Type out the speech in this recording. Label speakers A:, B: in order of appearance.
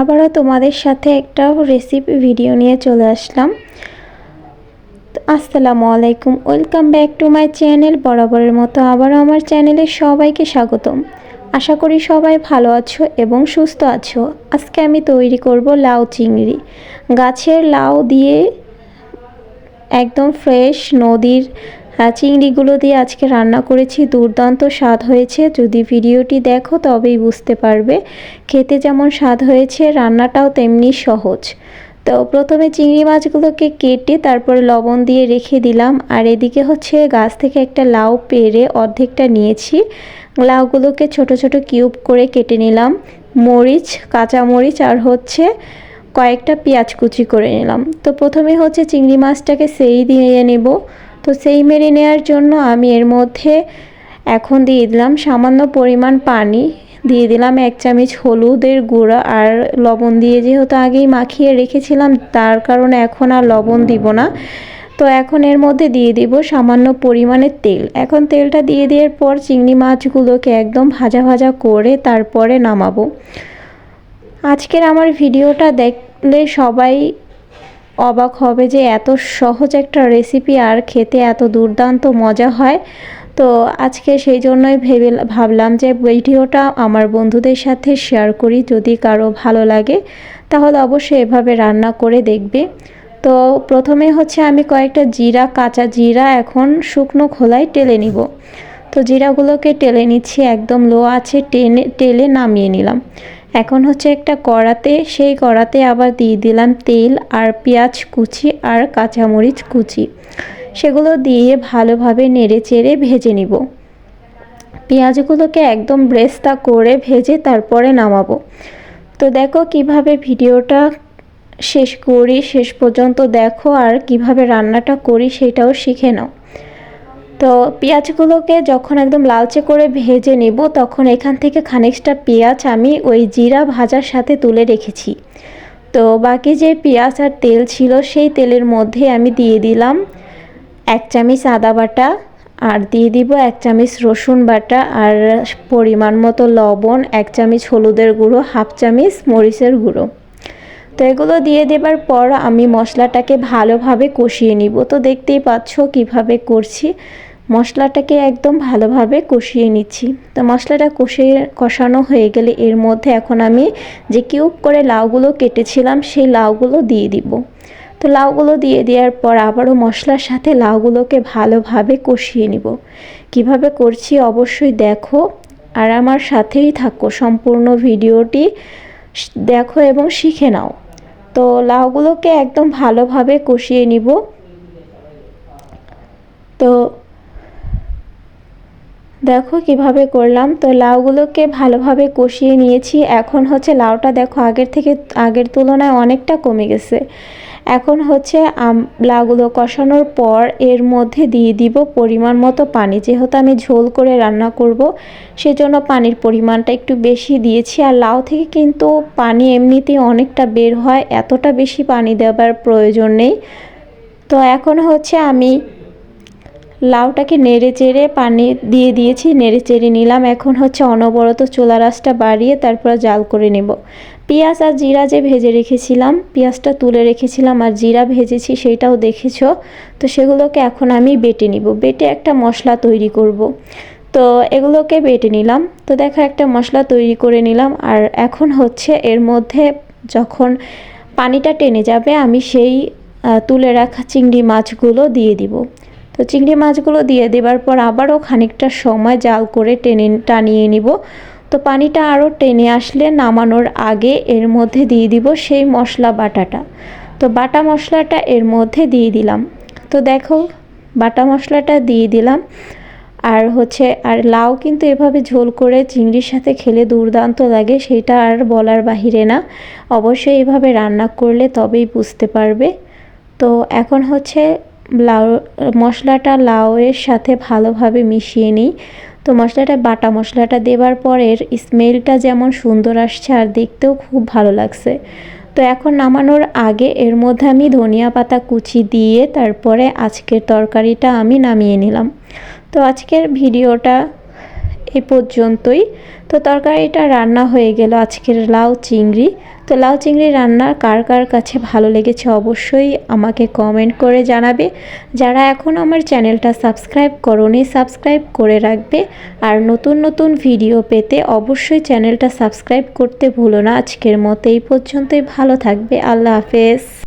A: আবারও তোমাদের সাথে একটা রেসিপি ভিডিও নিয়ে চলে আসলাম। আসসালামু আলাইকুম welcome back to my channel বরাবরের মতো আবারও আমার চ্যানেলে সবাইকে স্বাগতম। আশা করি সবাই ভালো আছো এবং সুস্থ আছো। আজকে আমি তৈরি করব লাউ চিংড়ি। গাছের লাউ দিয়ে একদম ফ্রেশ নদীর চিংড়িগুলো দিয়ে আজকে রান্না করেছি, দুর্দান্ত স্বাদ হয়েছে। যদি ভিডিওটি দেখো, তবেই বুঝতে পারবে। খেতে যেমন স্বাদ হয়েছে, রান্নাটাও তেমনি সহজ। তো প্রথমে চিংড়ি মাছগুলোকে কেটে তারপরে লবণ দিয়ে রেখে দিলাম। আর এদিকে হচ্ছে গাছ থেকে একটা লাউ পেরে অর্ধেকটা নিয়েছি। লাউগুলোকে ছোট ছোট কিউব করে কেটে নিলাম। মরিচ, কাঁচা মরিচ আর হচ্ছে কয়েকটা পেঁয়াজ কুচি করে নিলাম। তো প্রথমে হচ্ছে চিংড়ি মাছটাকে সেই দিয়ে নেব। তো সেই মেরে নেওয়ার জন্য আমি এর মধ্যে এখন দিয়ে দিলাম সামান্য পরিমাণ পানি। দিয়ে দিলাম এক চামচ হলুদের গুঁড়া আর লবণ দিয়ে যেহেতু আগেই মাখিয়ে রেখেছিলাম, তার কারণে এখন আর লবণ দিব না। তো এখন এর মধ্যে দিয়ে দিব সামান্য পরিমাণে তেল। এখন তেলটা দিয়ে দেওয়ার পর চিংড়ি মাছগুলোকে একদম ভাজা ভাজা করে তারপরে নামাবো। আজকের আমার ভিডিওটা দেখলে সবাই অবাক হবে যে এত সহজ একটা রেসিপি আর খেতে এত দুর্দান্ত মজা হয়। তো আজকে সেই জন্যই ভেবে ভাবলাম যে ভিডিওটা আমার বন্ধুদের সাথে শেয়ার করি যদি কারও ভালো লাগে, তাহলে অবশ্যই এভাবে রান্না করে দেখবে। তো প্রথমে হচ্ছে আমি কয়েকটা জিরা, কাঁচা জিরা এখন শুকনো খোলায় টেলে নিব। তো জিরাগুলোকে টেলে নিচ্ছি, একদম লো আছে টেনে, টেলে নামিয়ে নিলাম। এখন হচ্ছে একটা কড়াতে, সেই কড়াতে আবার দিয়ে দিলাম তেল আর পেঁয়াজ কুচি আর কাঁচামরিচ কুচি। সেগুলো দিয়ে ভালোভাবে নেড়ে চেড়ে ভেজে নিব। পেঁয়াজগুলোকে একদম ব্রেস্তা করে ভেজে তারপরে নামাবো। তো দেখো কীভাবে ভিডিওটা শেষ করি, শেষ পর্যন্ত দেখো আর কীভাবে রান্নাটা করি সেটাও শিখে নাও। তো পেঁয়াজগুলোকে যখন একদম লালচে করে ভেজে নেব, তখন এখান থেকে খানিকটা পেঁয়াজ আমি ওই জিরা ভাজার সাথে তুলে রেখেছি। তো বাকি যে পেঁয়াজ আর তেল ছিল, সেই তেলের মধ্যে আমি দিয়ে দিলাম এক চামচ আদা বাটা আর দিয়ে দিব এক চামচ রসুন বাটা আর পরিমাণ মতো লবণ, এক চামচ হলুদের গুঁড়ো, হাফ চামচ মরিচের গুঁড়ো। তো এগুলো দিয়ে দেবার পর আমি মশলাটাকে ভালোভাবে কষিয়ে নিব। তো দেখতেই পাচ্ছ কীভাবে করছি। মশলাটাকে একদম ভালোভাবে কষিয়ে নিচ্ছি। তো মশলাটা কষিয়ে কষানো হয়ে গেলে এর মধ্যে এখন আমি যে কিউব করে লাউগুলো কেটেছিলাম, সেই লাউগুলো দিয়ে দিব। তো লাউগুলো দিয়ে দেওয়ার পর আবারও মশলার সাথে লাউগুলোকে ভালোভাবে কষিয়ে নিব। কীভাবে করছি অবশ্যই দেখো আর আমার সাথেই থাকো। সম্পূর্ণ ভিডিওটি দেখো এবং শিখে নাও। তো লাউগুলোকে একদম ভালোভাবে কষিয়ে নিব। তো দেখো কীভাবে করলাম। তো লাউগুলোকে ভালোভাবে কষিয়ে নিয়েছি। এখন হচ্ছে লাউটা দেখো আগের থেকে, আগের তুলনায় অনেকটা কমে গেছে। এখন হচ্ছে লাউগুলো কষানোর পর এর মধ্যে দিয়ে দিব পরিমাণ মতো পানি। যেহেতু আমি ঝোল করে রান্না করব, সেজন্য পানির পরিমাণটা একটু বেশি দিয়েছি। আর লাউ থেকে কিন্তু পানি এমনিতেই অনেকটা বের হয়, এতটা বেশি পানি দেওয়ার প্রয়োজন নেই। তো এখন হচ্ছে আমি লাউটাকে নেড়ে চেড়ে পানি দিয়ে দিয়েছি, নেড়ে চেড়ে নিলাম। এখন হচ্ছে অনবরত চোলা রাসটা বাড়িয়ে তারপর জাল করে নেব। পেঁয়াজ আর জিরা যে ভেজে রেখেছিলাম, পেঁয়াজটা তুলে রেখেছিলাম আর জিরা ভেজেছি সেইটাও দেখেছ। তো সেগুলোকে এখন আমি বেটে নিব। বেটে একটা মশলা তৈরি করব। তো এগুলোকে বেটে নিলাম। তো দেখো একটা মশলা তৈরি করে নিলাম আর এখন হচ্ছে এর মধ্যে যখন পানিটা টেনে যাবে, আমি সেই তুলে রাখা চিংড়ি মাছগুলো দিয়ে দিব। তো চিংড়ি মাছগুলো দিয়ে দেবার পর আবারও খানিকটা সময় জাল করে টেনে, টানিয়ে নিব। তো পানিটা আরও টেনে আসলে নামানোর আগে এর মধ্যে দিয়ে দিব সেই মশলা বাটাটা। তো বাটা মশলাটা এর মধ্যে দিয়ে দিলাম। তো দেখো, বাটা মশলাটা দিয়ে দিলাম। আর হচ্ছে, আর লাউ কিন্তু এভাবে ঝোল করে চিংড়ির সাথে খেলে দুর্দান্ত লাগে, সেটা আর বলার বাহিরে না। অবশ্যই এভাবে রান্না করলে তবেই বুঝতে পারবে। তো এখন হচ্ছে লাউ, মশলাটা লাউয়ের সাথে ভালোভাবে মিশিয়ে নিই। তো মশলাটা, বাটা মশলাটা দেবার পরের স্মেলটা যেমন সুন্দর আসছে আর দেখতেও খুব ভালো লাগছে। তো এখন নামানোর আগে এর মধ্যে আমি ধনিয়া পাতা কুচি দিয়ে তারপরে আজকের তরকারিটা আমি নামিয়ে নিলাম। তো আজকের ভিডিওটা এই পর্যন্তই। তো তরকারিটা রান্না হয়ে গেল আজকের লাউ চিংড়ি। তো লাউ চিংড়ি রান্না কার কার কাছে ভালো লেগেছে অবশ্যই আমাকে কমেন্ট করে জানাবে। যারা এখন আমার চ্যানেলটা সাবস্ক্রাইব করনি সাবস্ক্রাইব করে রাখবে। আর নতুন নতুন ভিডিও পেতে অবশ্যই চ্যানেলটা সাবস্ক্রাইব করতে ভুলো না। আজকের মতো এই পর্যন্তই। ভালো থাকবে। আল্লাহ হাফেজ।